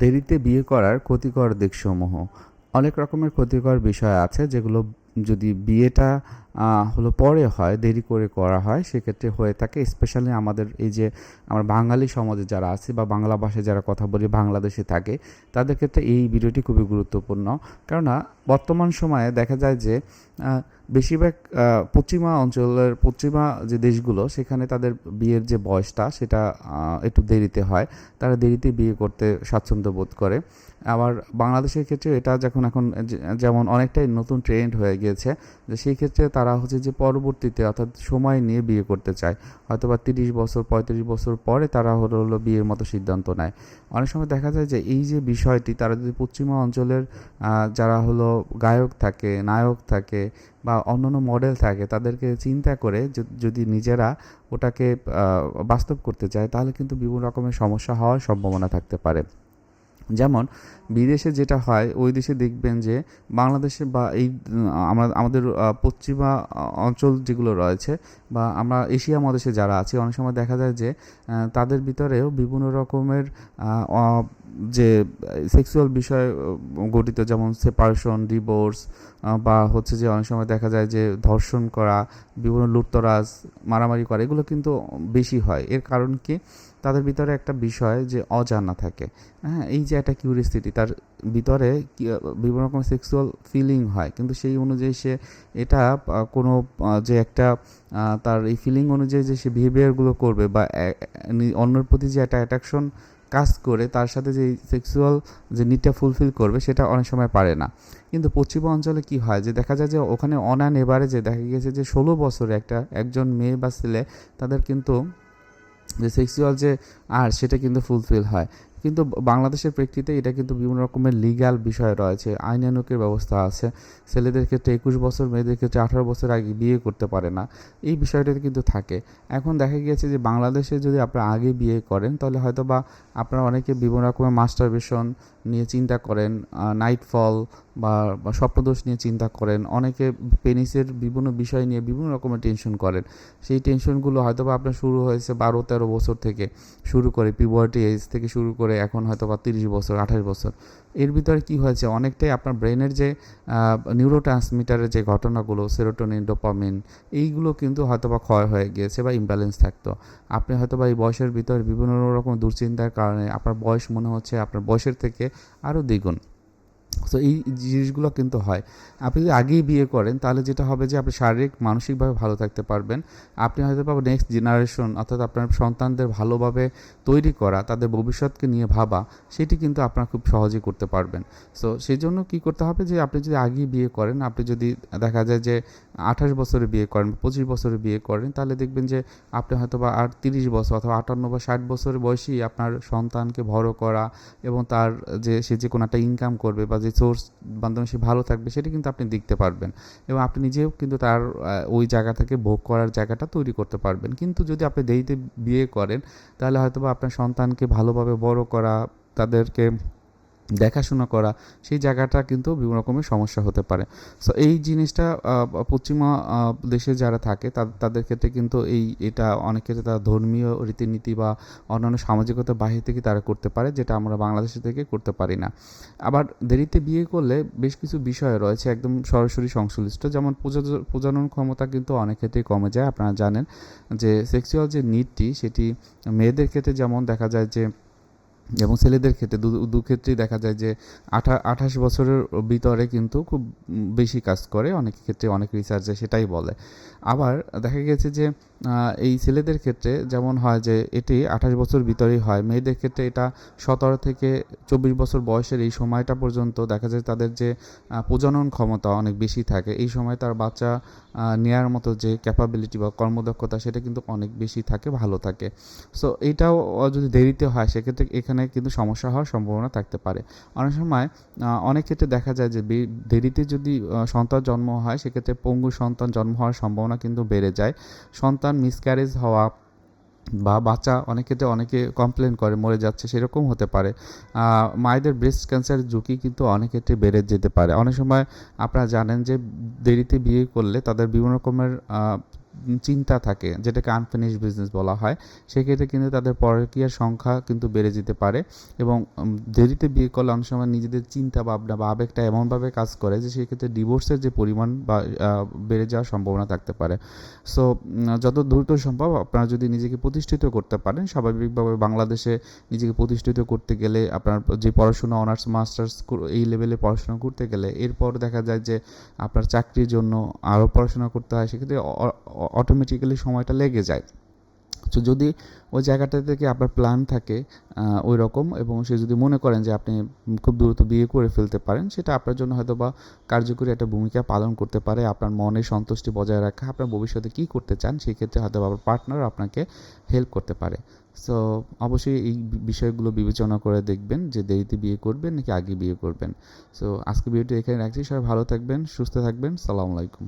দেরিতে বিয়ে করার ক্ষতিকর দিকসমূহ। অনেক রকমের ক্ষতিকর বিষয় আছে যেগুলো যদি বিয়েটা হলো পরে হয়, দেরি করে করা হয়, সেক্ষেত্রে হয়ে থাকে। স্পেশালি আমাদের এই যে আমরা বাঙালি সমাজে যারা আছে বা বাংলা ভাষায় যারা কথা বলি, বাংলাদেশে থাকে, তাদের ক্ষেত্রে এই ভিডিওটি খুবই গুরুত্বপূর্ণ। কেননা বর্তমান সময়ে দেখা যায় যে বেশিরভাগ পশ্চিমা অঞ্চলের পশ্চিমা যে দেশগুলো, সেখানে তাদের বিয়ের যে বয়সটা, সেটা একটু দেরিতে হয়। তারা দেরিতে বিয়ে করতে স্বাচ্ছন্দ্য বোধ করে। আবার বাংলাদেশের ক্ষেত্রে এটা যখন এখন যেমন অনেকটাই নতুন ট্রেন্ড হয়ে গিয়েছে, যে সেই ক্ষেত্রে তারা হচ্ছে যে পরবর্তীতে অর্থাৎ সময় নিয়ে বিয়ে করতে চায়। হয়তো বা তিরিশ বছর, পঁয়ত্রিশ বছর পরে তারা হলো হলো বিয়ের মতো সিদ্ধান্ত নেয়। অনেক সময় দেখা যায় যে এই যে বিষয়টি, তারা যদি পশ্চিমা অঞ্চলের যারা হলো গায়ক থাকে, নায়ক থাকে বা অন্যান্য মডেল থাকে, তাদেরকে চিন্তা করে যদি নিজেরা ওটাকে বাস্তব করতে চায়, তাহলে কিন্তু বিভিন্ন রকমের সমস্যা হওয়ার সম্ভাবনা থাকতে পারে। যেমন বিদেশে যেটা হয়, ওই দেশে দেখবেন যে বাংলাদেশে বা এই, আমরা, আমাদের পশ্চিমা অঞ্চল যেগুলো রয়েছে বা আমরা এশিয়া মহাদেশে যারা আছি, অনেক সময় দেখা যায় যে তাদের ভিতরেও বিভিন্ন রকমের যে সেক্সুয়াল বিষয় গঠিত যেমন সেপারেশন, ডিভোর্স বা হচ্ছে যে অনেক সময় দেখা যায় যে ধর্ষণ করা, বিভিন্ন লুটতরাজ, মারামারি করা, এগুলো কিন্তু বেশি হয়। এর কারণ কি? তাদের ভিতরে একটা বিষয় যে অজানা থাকে। হ্যাঁ এই যে একটা কিউরিয়াসিটি তার ভিতরে বিভিন্ন রকম সেক্সুয়াল ফিলিং হয়। কিন্তু সেই অনুযায়ী সে এটা কোনো যে একটা তার এই ফিলিং অনুযায়ী যে সে বিহেভিয়ারগুলো করবে বা অন্যের প্রতি যে একটা অ্যাট্রাকশন কাজ করে, তার সাথে যে সেক্সুয়াল যে নিডটা ফুলফিল করবে, সেটা অনেক সময় পারে না। কিন্তু পশ্চিম অঞ্চলে কি হয় যে, দেখা যায় যে ওখানে অনান এবারে যে দেখা গেছে যে ষোলো বছরে একটা, একজন মেয়ে বা ছেলে, তাদের কিন্তু যে সেক্সুয়াল যে আর সেটা কিন্তু ফুলফিল হয়। কিন্তু বাংলাদেশের প্রেক্ষিতে এটা কিন্তু বিভিন্ন রকমের লিগ্যাল বিষয় রয়েছে। আইনানুকের ব্যবস্থা আছে। ছেলেদের ক্ষেত্রে একুশ বছর, মেয়েদের ক্ষেত্রে আঠারো বছর আগে বিয়ে করতে পারে না। এই বিষয়টা কিন্তু থাকে। এখন দেখা গিয়েছে যে বাংলাদেশে যদি আপনারা আগে বিয়ে করেন, তাহলে হয়তো বা আপনারা অনেকে বিভিন্ন রকমের মাস্টারবেশন নিয়ে চিন্তা করেন নাইট ফল বা বা স্বপ্নদোষ নিয়ে চিন্তা করেন। অনেকে পেনিসের বিভিন্ন বিষয় নিয়ে বিভিন্ন রকমের টেনশন করেন। সেই টেনশনগুলো হয়তো বা আপনার শুরু হয়েছে বারো তেরো বছর থেকে। শুরু করে পিবর্টি এজ থেকে শুরু করে এখন হয়তো বা তিরিশ বছর, আঠাশ বছর। এর ভিতরে কি হয়েছে? অনেকটাই আপনার ব্রেনের যে নিউরো ট্রান্সমিটারের যে ঘটনাগুলো সেরোটোনিন ডোপামিন এইগুলো কিন্তু হয়তো বা ক্ষয় হয়ে গিয়েছে বা ইমব্যালেন্স থাকতো। আপনি হয়তো বা এই বয়সের ভিতরে বিভিন্ন রকম দুশ্চিন্তার কারণে আপনার বয়স মনে হচ্ছে, আপনার বয়সের থেকে আরও দ্বিগুণ। তো এই জিনিসগুলো কিন্তু হয়। আপনি যদি আগেই বিয়ে করেন, তাহলে যেটা হবে যে আপনি শারীরিক, মানসিকভাবে ভালো থাকতে পারবেন। আপনি হয়তো বা নেক্সট জেনারেশন অর্থাৎ আপনার সন্তানদের ভালোভাবে তৈরি করা, তাদের ভবিষ্যৎকে নিয়ে ভাবা, সেটি কিন্তু আপনার খুব সহজেই করতে পারবেন। সো সেই জন্য কী করতে হবে যে আপনি যদি আগেই বিয়ে করেন, আপনি যদি দেখা যায় যে আঠাশ বছরে বিয়ে করেন পঁচিশ বছরে বিয়ে করেন, তাহলে দেখবেন যে আপনি হয়তো বা আর তিরিশ বছর অথবা আটান্ন বা ষাট বছরের বয়সেই আপনার সন্তানকে ভরো করা এবং তার যে, সে যে কোনো একটা ইনকাম করবে বা যে সোর্স মাধ্যমে সে ভালো থাকবে, সেটা কিন্তু আপনি দেখতে পারবেন। এবং আপনি নিজেও কিন্তু তার ওই জায়গা থেকে ভোগ করার জায়গাটা তৈরি করতে পারবেন। কিন্তু যদি আপনি দেরিতে বিয়ে করেন, তাহলে হয়তো বা আপনার সন্তানকে ভালোভাবে বড় করা, তাদেরকে দেখাশোনা করা, সেই জায়গাটা কিন্তু বিভিন্ন রকমের সমস্যা হতে পারে। সো এই জিনিসটা পশ্চিমা দেশে যারা থাকে তাদের ক্ষেত্রে কিন্তু এই, এটা অনেক ক্ষেত্রে তারা ধর্মীয় রীতিনীতি বা অন্যান্য সামাজিকতার বাহির থেকে তারা করতে পারে, যেটা আমরা বাংলাদেশে থেকে করতে পারি না। আবার দেরিতে বিয়ে করলে বেশ কিছু বিষয় রয়েছে, একদম সরাসরি সংশ্লিষ্ট, যেমন প্রজা- প্রজনন ক্ষমতা কিন্তু অনেক ক্ষেত্রেই কমে যায়, আপনারা জানেন। যে সেক্সুয়াল যে নিডটি সেটি মেয়েদের ক্ষেত্রে যেমন দেখা যায় যে এবং ছেলেদের ক্ষেত্রে, দু ক্ষেত্রেই দেখা যায় যে আঠা, আঠাশ বছরের ভিতরে কিন্তু খুব বেশি কাজ করে, অনেক ক্ষেত্রে অনেক রিসার্চে সেটাই বলে। আবার দেখা গেছে যে এই ছেলেদের ক্ষেত্রে যেমন হয় যে এটি আঠাশ বছর ভিতরেই হয়, মেয়েদের ক্ষেত্রে এটা সতেরো থেকে চব্বিশ বছর বয়সের এই সময়টা পর্যন্ত দেখা যায় তাদের যে প্রজনন ক্ষমতা অনেক বেশি থাকে। এই সময় তার বাচ্চা নেয়ার মতো যে ক্যাপাবিলিটি বা কর্মদক্ষতা সেটা কিন্তু অনেক বেশি থাকে, ভালো থাকে। সো এইটাও যদি দেরিতে হয় সেক্ষেত্রে এখানে কিন্তু সমস্যা হওয়ার সম্ভাবনা থাকতে পারে। অনেক সময় অনেক ক্ষেত্রে দেখা যায় যে দেরিতে যদি সন্তান জন্ম হয় সেক্ষেত্রে পঙ্গু সন্তান জন্ম হওয়ার সম্ভাবনা কিন্তু বেড়ে যায়। সন্তান মিসক্যারেজ হওয়া বা বাচ্চা অনেক ক্ষেত্রে অনেকে কমপ্লেন করে, মরে যাচ্ছে, সেরকম হতে পারে। মায়েদের ব্রেস্ট ক্যান্সার ঝুঁকি কিন্তু অনেক ক্ষেত্রে বেড়ে যেতে পারে। অনেক সময় আপনারা জানেন যে দেরিতে বিয়ে করলে তাদের বিভিন্ন রকমের চিন্তা থাকে, যেটাকে আনফিনিশ বিজনেস বলা হয়, সেক্ষেত্রে কিন্তু তাদের পরকীয়ার সংখ্যা কিন্তু বেড়ে যেতে পারে এবং দেরিতে বিয়ে করলে অনেক সময় নিজেদের চিন্তা ভাবনা বা আবেগটা এমনভাবে কাজ করে যে সেক্ষেত্রে ডিভোর্সের যে পরিমাণ বা বেড়ে যাওয়ার সম্ভাবনা থাকতে পারে। সো যত দ্রুত সম্ভব আপনারা যদি নিজেকে প্রতিষ্ঠিত করতে পারেন, স্বাভাবিকভাবে বাংলাদেশে নিজেকে প্রতিষ্ঠিত করতে গেলে আপনার যে পড়াশোনা অনার্স মাস্টার্স এই লেভেলে পড়াশোনা করতে গেলে, এরপর দেখা যায় যে আপনার চাকরির জন্য আরও পড়াশোনা করতে হয়, সেক্ষেত্রে অটোমেটিক্যালি সময়টা লেগে যায়। তো যদি ওই জায়গাটা থেকে আপনার প্ল্যান থাকে ওই রকম এবং সে যদি মনে করেন যে আপনি খুব দ্রুত বিয়ে করে ফেলতে পারেন, সেটা আপনার জন্য হয়তো বা কার্যকরী একটা ভূমিকা পালন করতে পারে। আপনার মনে সন্তুষ্টি বজায় রাখা, আপনার ভবিষ্যতে কী করতে চান, সেই ক্ষেত্রে হয়তো আপনার পার্টনার আপনাকে হেল্প করতে পারে। সো অবশ্যই এই বিষয়গুলো বিবেচনা করে দেখবেন যে দেরিতে বিয়ে করবেন নাকি আগে বিয়ে করবেন। সো আজকে ভিডিওটি এখানে রাখছি। সবাই ভালো থাকবেন, সুস্থ থাকবেন। সালামু আলাইকুম।